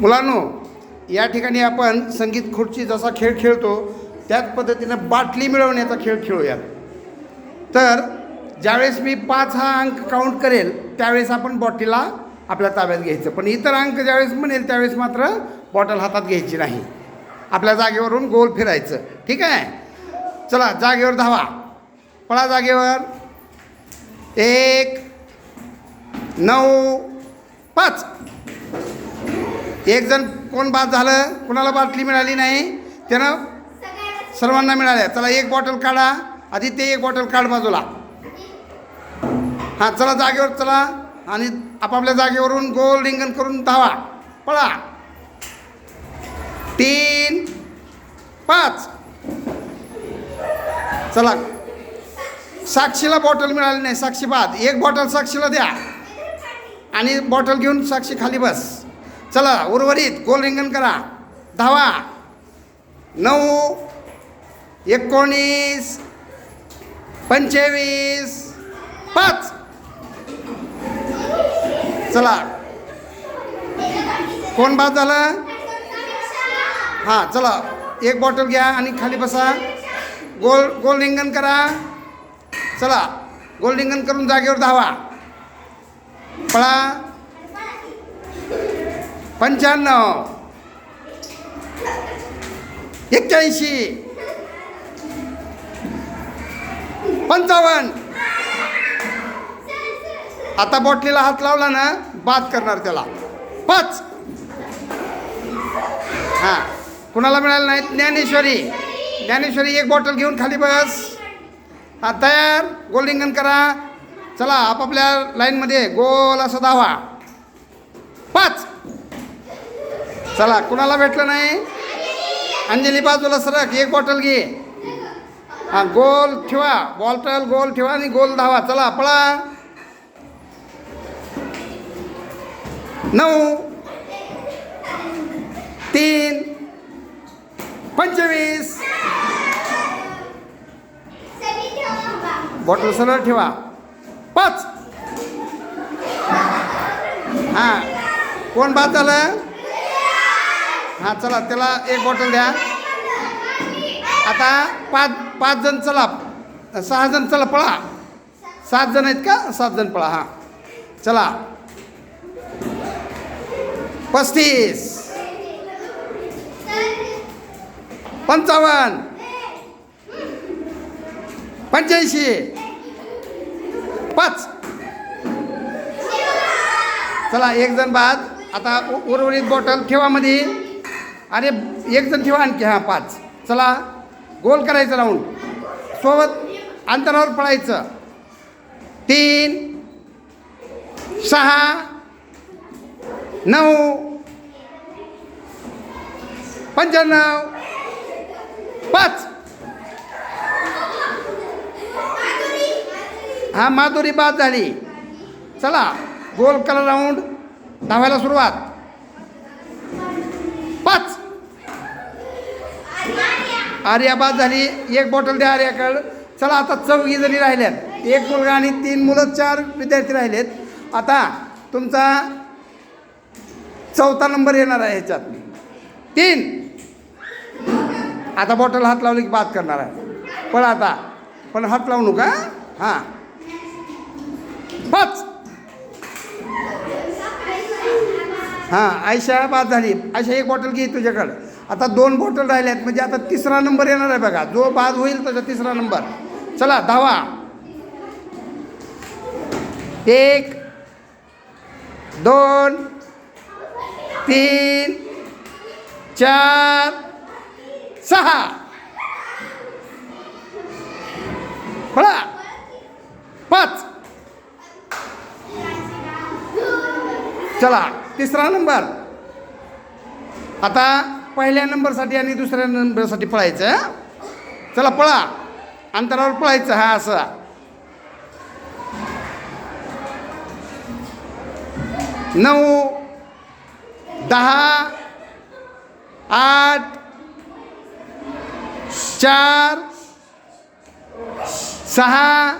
मुलांनो या ठिकाणी आपण संगीत खुर्ची जसा खेळ खेळतो त्याच पद्धतीनं बाटली मिळवण्याचा खेळ खेळूया तर ज्यावेळेस मी पाच हा अंक काउंट करेल त्यावेळेस आपण बॉटलीला आपल्या ताब्यात घ्यायचं. पण इतर अंक ज्यावेळेस म्हणेल त्यावेळेस मात्र बॉटल हातात घ्यायची नाही. आपल्या जागेवरून गोल फिरायचं. ठीक आहे? चला जागेवर धावा. पळा जागेवर. एक नऊ पाच. एक जण कोण बाद झालं कुणाला बाटली मिळाली नाही त्यानं सर्वांना मिळाल्या. चला एक बॉटल काढा आधी ते एक बॉटल काढ बाजूला. हां चला जागेवर चला. आणि आपापल्या जागेवरून गोल रिंगण करून धावा. पळा. तीन पाच. चला. साक्षीला बॉटल मिळाली नाही साक्षी बाद. एक बॉटल साक्षीला द्या. आणि बॉटल घेऊन साक्षी खाली बस. चला उर्वरित गोल रिंगण करा. धावा. नऊ एकोणीस पंचवीस पाच. चला. कोण बाद झालं? हां चला. एक बॉटल घ्या आणि खाली बसा. गोल गोल रिंगण करा. चला. गोल रिंगण करून जागेवर धावा. पळा. पंच्याण्णव. एक्क्याऐंशी. पंचावन्न. आता बॉटलीला हात लावला ना बाद करणार त्याला. पाच. हां. कुणाला मिळालं नाही? ज्ञानेश्वरी. ज्ञानेश्वरी एक बॉटल घेऊन खाली बस. हा तयार. गोल्डिंगन करा. चला आपापल्या लाईनमध्ये गोल असं धावा. पाच. चला कुणाला भेटलं नाही? अंजली बाजूला सरक एक बॉटल घे. हां गोल ठेवा बॉटल गोल ठेवा आणि गोल धावा. चला पळा. नऊ तीन पंचवीस. बॉटल सरळ ठेवा. पाच. हां कोण बाद झालं? हां चला त्याला एक बॉटल द्या. आता पाच पाच जण चला. सहा जण चला पळा. सात जण आहेत का? सात जण पळा हां. चला. पस्तीस. पंचावन्न. पंच्याऐंशी. पाच. चला एक जण बाद. आता उर्वरित बॉटल ठेवा मध्ये अरे एक जण ठेवा आणखी हां पाच. चला गोल करायचं राऊंड सोबत अंतरावर पळायचं. तीन सहा नऊ पंच्याण्णव पाच. हा माधुरी बाद झाली. चला गोल कलर राऊंड धावायला सुरुवात. पाच. आर्या बाद झाली एक बॉटल द्या आर्याकडं. चला आता चौघी जणी राहिल्यात. एक मुलगा आणि तीन मुलं चार विद्यार्थी राहिलेत. आता तुमचा चौथा नंबर येणार आहे ह्याच्यात. तीन. आता बॉटल हात लावली की बाद करणार आहे. पण आता. पण हात लावू नका हां. पाच हां आयशा बाद झाली. आयशा एक बॉटल घे तुझ्याकडं. आता दोन बॉटल राहिल्यात म्हणजे आता तिसरा नंबर येणार आहे बघा. जो बाद होईल त्याचा तिसरा नंबर चला धावा. एक दोन तीन चार सहा. पळा. पाच. चला तिसरा नंबर आता पहिल्या नंबरसाठी आणि दुसऱ्या नंबरसाठी पळायचं चला पळा. अंतरावर पळायचं हा असं. नऊ दहा आठ चार सहा